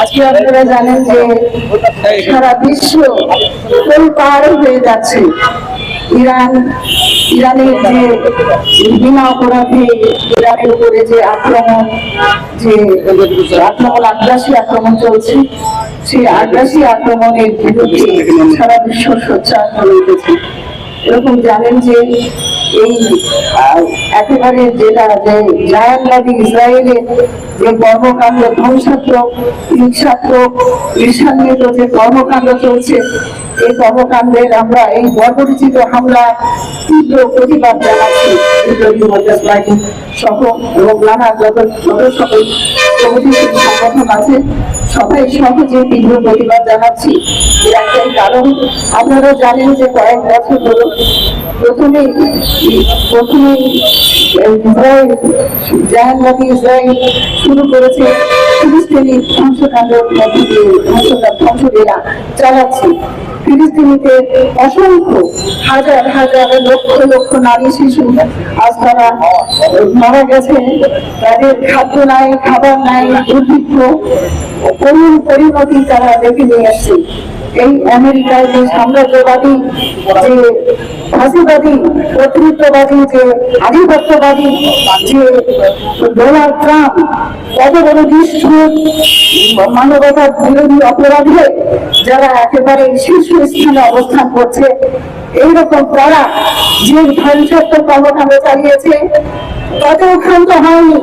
আজকে আপনারা জানেন যে সারা বিশ্ব পার হয়ে যাচ্ছে। ইরান, ইরানের যে বিনা অপরাধে ইরানের উপরে যে আক্রমণ যে আক্রমণ, আগ্রাসী আক্রমণ চলছে, সেই আগ্রাসী আক্রমণের বিরুদ্ধে সারা বিশ্ব সোচ্চার হয়ে উঠেছে। এরকম জানেন যে এই একেবারে যেটা যে জায়ানবাদী ইসরায়েলের যে কর্মকাণ্ড ধ্বংসাত্মক, হিংসাত্মক ঈর্ষান্বিত যে কর্মকাণ্ড চলছে, এই কর্মকাণ্ডের আমরা এই বর্বরিচিত হামলা তীব্র প্রতিবাদ জানাচ্ছি। সহ এবং নানা যত যত সকল সংগঠন আছে সবাই সহজে তীব্র প্রতিবাদ জানাচ্ছি একটাই কারণ আপনারা জানেন যে কয়েক বছর ধরে প্রথমে প্রথমে ইসরায়েল ইসরায়েল শুরু করেছে। ধ্বংসলীলা চালাচ্ছে। ফিলিস্তিনিতে অসংখ্য হাজার হাজার লক্ষ লক্ষ নারী শিশু আজ তারা মারা গেছে। তাদের খাদ্য নাই, খাবার নাই দুর্ভিক্ষ করুণ পরিণতি তারা দেখে নিয়ে আসছে। এই আমেরিকার যে সাম্রাজ্যবাদী, যে ফাঁসিবাদী কর্তৃত্ববাদী যে আধিপত্যবাদী, যে ডোনাল্ড ট্রাম্প কত বড় নিষ্ঠুর মানবতার বিরোধী অপরাধী যারা একেবারে শীর্ষ স্থানে অবস্থান করছে, এইরকম তারা যে ধ্বংসাত্মক কর্মকাণ্ড চালিয়েছে, তাতেও ক্ষান্ত হয়নি।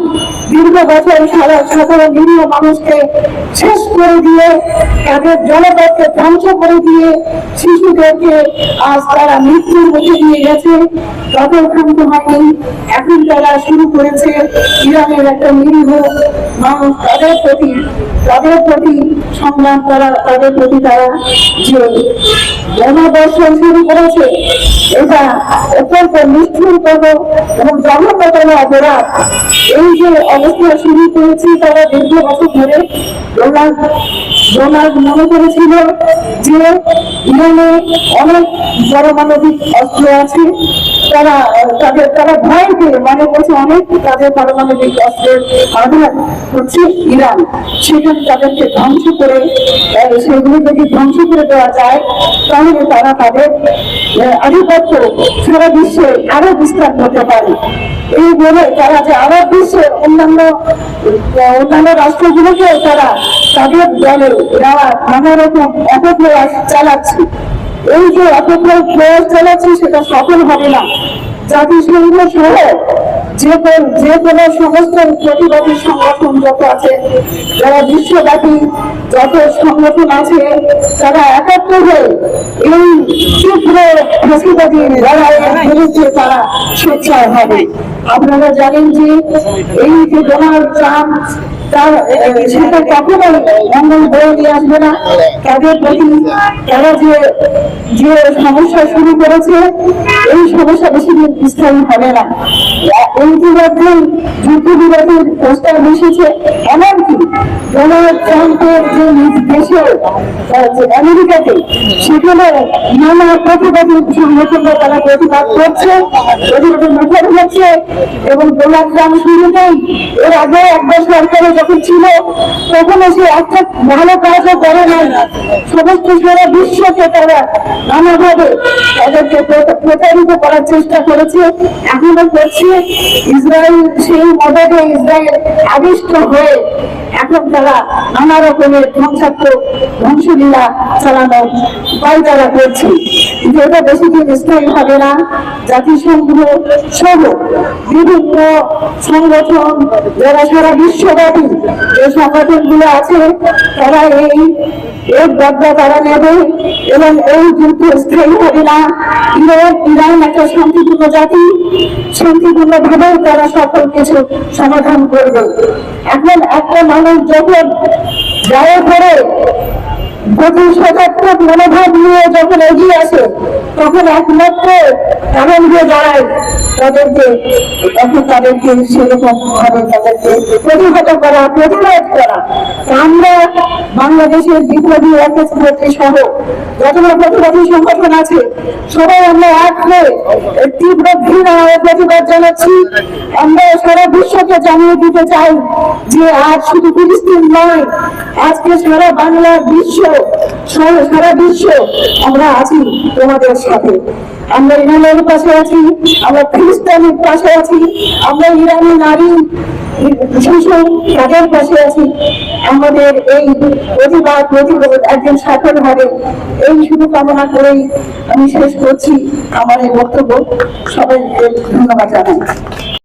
দীর্ঘ বছর সারা সাধারণ নিরীহ মানুষকে শেষ করে দিয়ে তাদের জনপদকে ধ্বংস করে দিয়ে শিশুদেরকে আজ তারা মৃত্যুর মুখে দিয়ে গেছে। তাতেও ক্ষান্ত হয়নি এখন তারা শুরু করেছে ইরানের একটা নিরীহ মানুষ, তাদের প্রতি তাদের প্রতি সংগ্রাম করা তাদের প্রতি তারা জনবর্ষণ শুরু করেছে, এটা অত্যন্ত নিষ্ঠুরতম এবং জঘন্যতম অপরাধ। এই যে অবস্থা শুরু করেছে তারা দীর্ঘ বছর ধরে যে ইরানে অনেক অস্ত্র আছে। তারা, তাদের, তারা মনে ধ্বংস করে যদি ধ্বংস করে দেওয়া যায়, তাহলে তারা তাদের আধিপত্য সারা বিশ্বে আরও বিস্তার করতে পারে। এই বলে তারা যে আরব বিশ্বের অন্যান্য অন্যান্য রাষ্ট্রগুলোকে তারা তাদের দলে এরা নানা রকম অপপ্রয়াস চালাচ্ছে। এই যে অপপ্রয়াস প্রয়াস চালাচ্ছে, সেটা সফল হবে না। জাতিসংঘ সহ যে যে কোনো সমস্ত প্রতিবাদী সংগঠন যত আছে, যারা বিশ্বব্যাপী যত সংগঠন আছে, তারা হয়ে এই লড়াইয়ের বিরুদ্ধে তারা হবে। আপনারা জানেন যে এই যে ডোনাল্ড ট্রাম্প, তার সেটা কখনোই মঙ্গল বয়ে নিয়ে আসবে না। তাদের প্রতি তারা যে যে সমস্যা শুরু করেছে, এই সমস্যা বেশি দিন হবে না। হচ্ছে এবং এর আগে একবার সরকারে যখন ছিল তখন সে একটা ভালো কাজও করে নাই। সমস্ত সারা বিশ্বকে তারা নানাভাবে তাদেরকে প্রতারিত করার চেষ্টা করেছে, এখনও করছে। ইসরায়েল, সেই মদতে ইসরায়েল আবিষ্ট হয়ে এখন তারা নানা রকমের ধ্বংসাত্মক ধ্বংসলীলা চালানো উপায় তারা করছে। এটা বেশি দিন স্থায়ী হবে না, জাতিসংঘ সহ বিভিন্ন সংগঠন যারা সারা বিশ্বব্যাপী যে সংগঠনগুলো আছে, তারা এই এর বদলা তারা নেবে এবং এই যুদ্ধ স্থায়ী হবে না। ইরান ইরান একটা শান্তিপূর্ণ জাতি, শান্তিপূর্ণ ভাবে তারা সকল কিছু সমাধান করবে। এখন একটা মানুষ যখন গায়ে সদাত্মক মনোভাব নিয়ে যখন এগিয়ে আসে, তখন একমাত্র এমন যে দাঁড়ায় তাদেরকে তখন তাদেরকে সেরকম ভাবে তাদেরকে প্রতিহত করা, প্রতিরোধ করা। বাংলাদেশের বিপ্লবী ওয়ার্কার্স পার্টি সহ যতগুলো প্রতিবাদী সংগঠন আছে, সবাই আমরা এক হয়ে তীব্র ঘৃণা প্রতিবাদ জানাচ্ছি। আমরা সারা বিশ্বকে জানিয়ে দিতে চাই যে আজ শুধু ফিলিস্তিন নয়, আজকে সারা বাংলা বিশ্ব, সারা বিশ্ব আমরা আছি তোমাদের সাথে। আমরা ইরানের পাশে আছি, আমরা খ্রিস্টানের পাশে আছি, আমরা ইরানি নারী, শিশু, তাদের পাশে আছি। আমাদের এই প্রতিবাদ প্রতিরোধ একদিন সফল হবে। এই শুভকামনা কামনা করেই আমি শেষ করছি আমার এই বক্তব্য। সবাই ধন্যবাদ জানাই